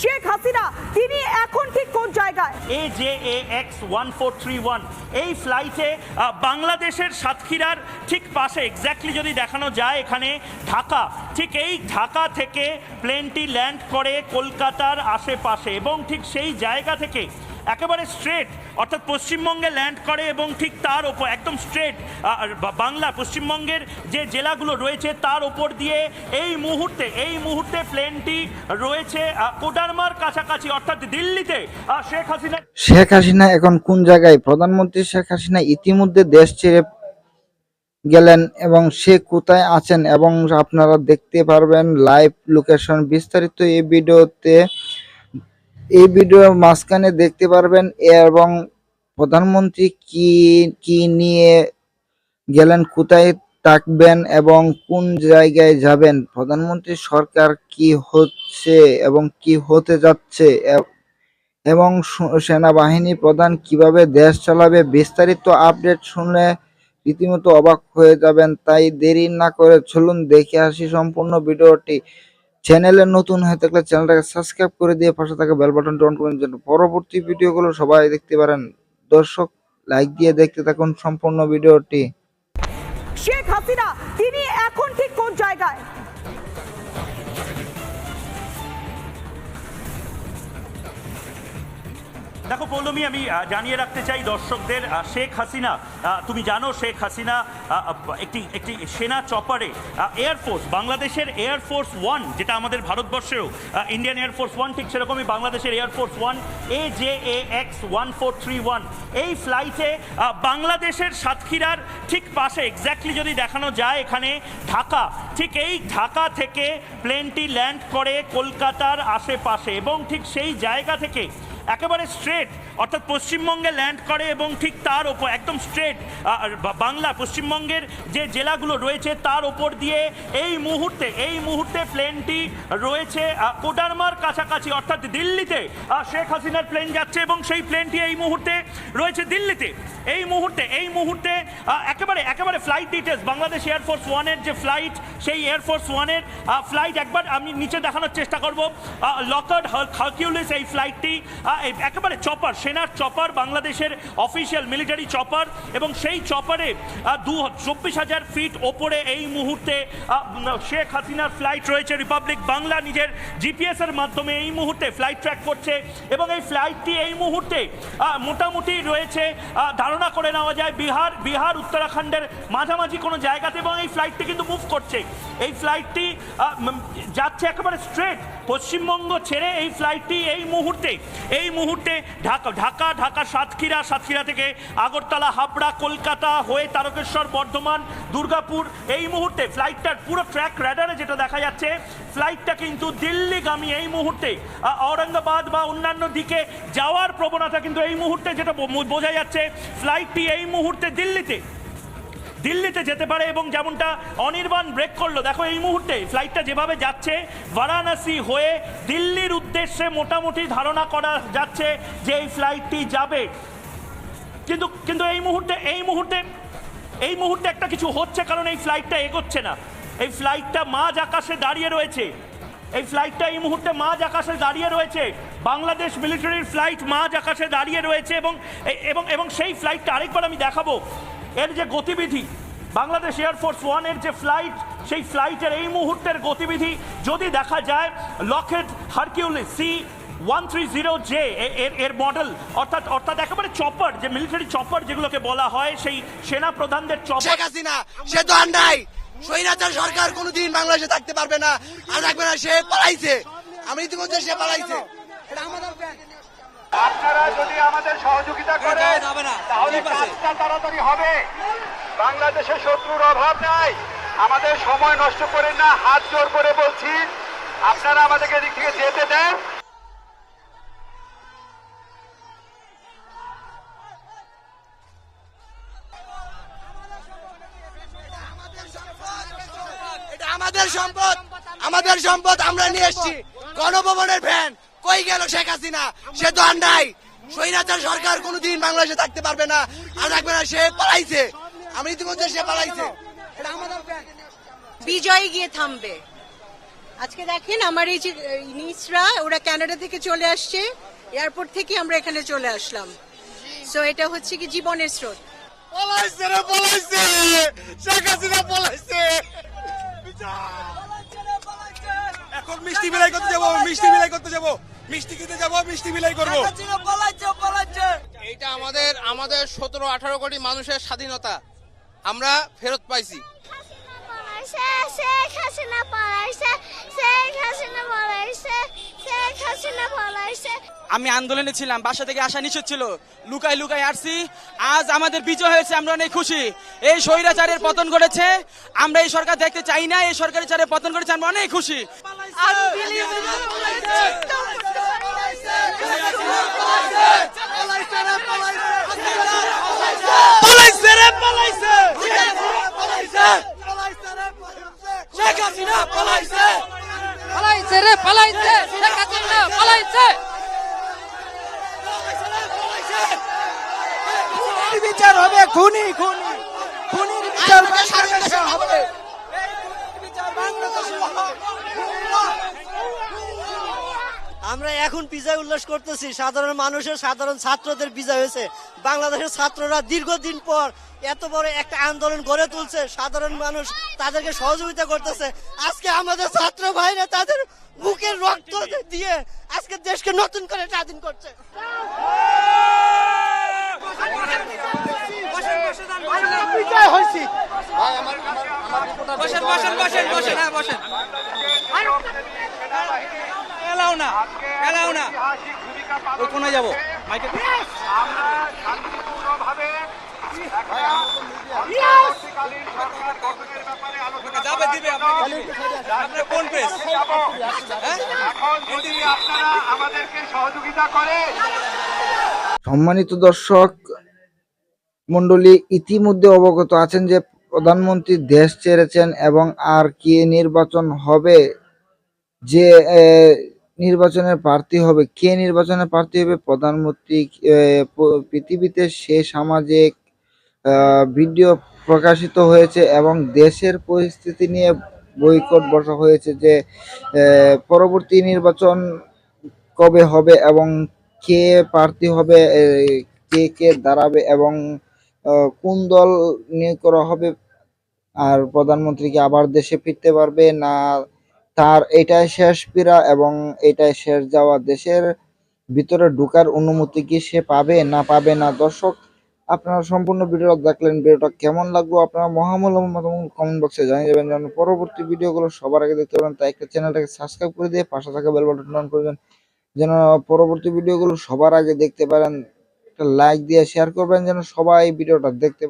শেখ হাসিনা, তিনি এখন ঠিক কোন জায়গায়? A J A X one four three one এই ফ্লাইটে বাংলাদেশের সাতক্ষীরার ঠিক পাশে এক্স্যাক্টলি যদি দেখানো যায় এখানে, ঢাকা। ঠিক এই ঢাকা থেকে প্লেনটি ল্যান্ড করে কলকাতার আশেপাশে এবং ঠিক সেই জায়গা থেকে একেবারে স্ট্রেট অর্থাৎ পশ্চিমবঙ্গে ল্যান্ড করে এবং ঠিক তার ওপর, একদম স্ট্রেট বাংলা, পশ্চিমবঙ্গের যে জেলাগুলো রয়েছে তার ওপর দিয়ে এই মুহূর্তে এই মুহূর্তে প্লেনটি রয়েছে কোডারমার কাছাকাছি, অর্থাৎ দিল্লিতে শেখ হাসিনা শেখ হাসিনা এখন কোন জায়গায়? প্রধানমন্ত্রী শেখ হাসিনা ইতিমধ্যে দেশ ছেড়ে গেলেন এবং সে কোথায় আছেন এবং আপনারা দেখতে পারবেন লাইভ লোকেশন বিস্তারিত এই ভিডিওতে এই ভিডিওর মাঝখানে দেখতে পারবেন এবং প্রধানমন্ত্রী কি কি নিয়ে গেলেন, কোথায় থাকবেন এবং কোন জায়গায় যাবেন, প্রধানমন্ত্রী সরকার কি হচ্ছে এবং কি হতে যাচ্ছে এবং সেনাবাহিনী প্রধান কীভাবে দেশ চালাবে, বিস্তারিত আপডেট শুনলে রীতিমতো অবাক হয়ে যাবেন, তাই দেরি না করে চলুন দেখে আসি সম্পূর্ণ ভিডিওটি। চ্যানেলে নতুন হয়ে থাকলে চ্যানেলটাকে সাবস্ক্রাইব করে দিয়ে পাশে থাকা বেল বাটনটি অন করে জন্য পরবর্তী ভিডিওগুলো সবাই দেখতে পারেন। দর্শক লাইক দিয়ে দেখতে থাকুন সম্পূর্ণ ভিডিওটি। শেখ হাসিনা, তিনি এখন ঠিক কোন জায়গায়? দেখো, পৌলমী, আমি জানিয়ে রাখতে চাই দর্শকদের শেখ হাসিনা তুমি জানো শেখ হাসিনা একটি একটি সেনা চপারে এয়ারফোর্স বাংলাদেশের এয়ারফোর্স ওয়ান যেটা আমাদের ভারতবর্ষেও ইন্ডিয়ান এয়ারফোর্স ওয়ান ঠিক সেরকমই বাংলাদেশের air force one A J A X one four three one এই ফ্লাইটে বাংলাদেশের সাতক্ষীরার ঠিক পাশে এক্স্যাক্টলি যদি দেখানো যায় এখানে, ঢাকা, ঠিক এই ঢাকা থেকে প্লেনটি ল্যান্ড করে কলকাতার আশেপাশে এবং ঠিক সেই জায়গা থেকে একেবারে স্ট্রেট অর্থাৎ পশ্চিমবঙ্গে ল্যান্ড করে এবং ঠিক তার ওপর, একদম স্ট্রেট বাংলা, পশ্চিমবঙ্গের যে জেলাগুলো রয়েছে তার ওপর দিয়ে এই মুহূর্তে এই মুহূর্তে প্লেনটি রয়েছে কোডারমার কাছাকাছি, অর্থাৎ দিল্লিতে। শেখ হাসিনার প্লেন যাচ্ছে এবং সেই প্লেনটি এই মুহূর্তে রয়েছে দিল্লিতে। এই মুহূর্তে এই মুহূর্তে একেবারে একেবারে ফ্লাইট ডিটেলস বাংলাদেশ এয়ারফোর্স ওয়ানের যে ফ্লাইট সেই এয়ারফোর্স ওয়ানের ফ্লাইট একবার আমি নিচে দেখানোর চেষ্টা করব। লকার্ড হার্কিউলিস এই ফ্লাইটটি একেবারে চপার, সেনার চপার, বাংলাদেশের অফিসিয়াল মিলিটারি চপার, এবং সেই চপারে দু, চব্বিশ হাজার ফিট ওপরে এই মুহূর্তে শেখ হাসিনার ফ্লাইট রয়েছে রিপাবলিক বাংলা নিজের জিপিএস এর মাধ্যমে এই মুহূর্তে ফ্লাইট ট্র্যাক করছে, এবং এই ফ্লাইটটি এই মুহূর্তে মোটামুটি রয়েছে ধারণা করে নেওয়া যায় বিহার বিহার, উত্তরাখণ্ডের মাঝামাঝি কোনো জায়গাতে, এবং এই ফ্লাইটটি কিন্তু মুভ করছে। এই ফ্লাইটটি যাচ্ছে একেবারে স্ট্রেট পশ্চিমবঙ্গ ছেড়ে এই ফ্লাইটটি এই মুহূর্তে এই মুহূর্তে ঢাকা ঢাকা ঢাকা সাতক্ষীরা সাতক্ষীরা থেকে আগরতলা, হাবড়া, কলকাতা হয়ে তারকেশ্বর, বর্ধমান, দুর্গাপুর, এই মুহূর্তে ফ্লাইটটার পুরো ট্র্যাক র্যাডারে যেটা দেখা যাচ্ছে ফ্লাইটটা কিন্তু দিল্লিগামী এই মুহূর্তে ঔরঙ্গাবাদ বা অন্যান্য দিকে যাওয়ার প্রবণতা কিন্তু এই মুহূর্তে যেটা বোঝা যাচ্ছে ফ্লাইটটি এই মুহূর্তে দিল্লিতে দিল্লিতে যেতে পারে এবং যেমনটা অনির্বাণ ব্রেক করল, দেখো এই মুহূর্তে ফ্লাইটটা যেভাবে যাচ্ছে, বারাণসী হয়ে দিল্লির উদ্দেশ্যে মোটামুটি ধারণা করা যাচ্ছে যে এই ফ্লাইটটি যাবে। কিন্তু কিন্তু এই মুহূর্তে এই মুহূর্তে এই মুহূর্তে একটা কিছু হচ্ছে কারণ এই ফ্লাইটটা এগোচ্ছে না। এই ফ্লাইটটা মাঝ আকাশে দাঁড়িয়ে রয়েছে। এই ফ্লাইটটা এই মুহূর্তে মাঝ আকাশে দাঁড়িয়ে রয়েছে। বাংলাদেশ মিলিটারির ফ্লাইট মাঝ আকাশে দাঁড়িয়ে রয়েছে এবং এবং এবং সেই ফ্লাইটটা আরেকবার আমি দেখাবো। এর যে গতিবিধি বাংলাদেশ এয়ারফোর্স ওয়ানের যে ফ্লাইট সেই ফ্লাইটের এই মুহূর্তের গতিবিধি যদি দেখা যায় Lockheed Hercules C one three zero J এর এর মডেল অর্থাৎ অর্থাৎ একেবারে চপার যে মিলিটারি চপার যেগুলোকে বলা হয় সেই সেনা প্রধানদের চপার হাসিনা সে তো আর নাই। স্বৈরাচার সরকার কোনোদিন বাংলাদেশে থাকতে পারবে না আর থাকবে না সে পালাইছে। আমি ইতিমধ্যে সে পালাইছে। এটা আমাদের আপনারা যদি আমাদের সহযোগিতা করেন তাহলে কাজটা তাড়াতাড়ি হবে। বাংলাদেশে শত্রুর অভাব নাই। আমাদের সময় নষ্ট করেন না হাত জোর করে বলছি। আপনারা আমাদেরকে এদিক থেকে যেতে দেন। এটা আমাদের সম্পদ। আমাদের সম্পদ আমরা নিয়ে এসেছি। গণভবনের ভ্যান কই গেল শেখ হাসিনা? সে তো আর নাই। স্বৈরাচার সরকার কোনোদিন বাংলাদেশে থাকতে পারবে না আর থাকবে না সে পালাইছে। আমি ইতিমধ্যে সে পালাইছে। এটা আমাদের plan। বিজয় গিয়ে থামবে। আজকে দেখেন আমার এই যে নিসরা ওরা কানাডা থেকে চলে আসছে। এয়ারপোর্ট থেকে আমরা এখানে চলে আসলাম। সো এটা হচ্ছে কি জীবনের স্রোত। পলাইছে রে পলাইছে। শেখ হাসিনা পলাইছে। এখন মিষ্টি বিলাই করতে যাব মিষ্টি বিলাই করতে যাব। মিষ্টি খেতে যাব মিষ্টি বিলাই করব। এইটা আমাদের আমাদের সতেরো আঠারো কোটি মানুষের স্বাধীনতা। আমরা ফেরত পাইছি। আমি আন্দোলনে ছিলাম বাসা থেকে আসা নিষেধ ছিল। লুকাই লুকাই আসছি আজ আমাদের বিজয় হয়েছে আমরা অনেক খুশি। এই স্বৈরাচারের পতন ঘটেছে আমরা এই সরকার দেখতে চাই না এই সরকারের চারের পতন ঘটেছে আমরা অনেক খুশি। পলাইছে রে পলাইছে শেখ হাসিনা পলাইছে। পালাইছে রে পালাইছে শেখ হাসিনা পালাইছে বিচার হবে খুনি খুনি খুনির বিচার বাংলাদেশে হবে আমরা এখন বিজয় উল্লাস করতেছি। সাধারণ মানুষের, সাধারণ ছাত্রদের বিজয় হয়েছে। বাংলাদেশের ছাত্ররা দীর্ঘদিন পর এত বড় একটা আন্দোলন গড়ে তুলছে। সাধারণ মানুষ তাদেরকে সহযোগিতা করতেছে। আজকে আমাদের ছাত্র ভাইরা তাদের বুকের রক্ত দিয়ে আজকে দেশকে নতুন করে স্বাধীন করছে। বসেন। বসেন বসেন বসেন। হ্যাঁ বসেন। এলাও না এলাও না। ওই কোনায় যাব। মাইকে আমরা শান্তিপূর্ণভাবে একটা অন্তর্বর্তীকালীন সরকার গঠনের ব্যাপারে আলোচনা যাবে দিবে আপনার কোন প্রেস যাব। আপনারা আমাদেরকে সহযোগিতা করেন সম্মানিত দর্শক মন্ডলী ইতিমধ্যে অবগত আছেন যে প্রধানমন্ত্রী দেশ ছেড়েছেন এবং আর কি নির্বাচন হবে যে নির্বাচনের প্রার্থী হবে? কে নির্বাচনের প্রার্থী হবে? প্রধানমন্ত্রী পৃথিবীতে সে সামাজিক ভিডিও প্রকাশিত হয়েছে এবং দেশের পরিস্থিতি নিয়ে বৈকট বসা হয়েছে যে পরবর্তী নির্বাচন কবে হবে এবং কে প্রার্থী হবে? কে কে দাঁড়াবে এবং কোন দল নিয়োগ করা হবে? আর প্রধানমন্ত্রী কি আবার দেশে ফিরতে পারবে না তার এটাই শেষ পীড়া এবং এটাই শেষ যাওয়া দেশের ভিতরে ঢুকার অনুমতি কি সে পাবে না পাবে না? দর্শক, আপনারা সম্পূর্ণ ভিডিওটা দেখলেন, ভিডিওটা কেমন লাগল আপনারা মতামত কমেন্ট বক্সে জানিয়ে যাবেন যেন পরবর্তী ভিডিওগুলো সবার আগে দেখতে পারেন, তাই একটা চ্যানেলটাকে সাবস্ক্রাইব করে দিয়ে পাশে থাকা বেল বাটন অন করবেন। যেন পরবর্তী ভিডিওগুলো সবার আগে দেখতে পারেন, একটা লাইক দিয়ে শেয়ার করবেন, যেন সবাই ভিডিওটা দেখতে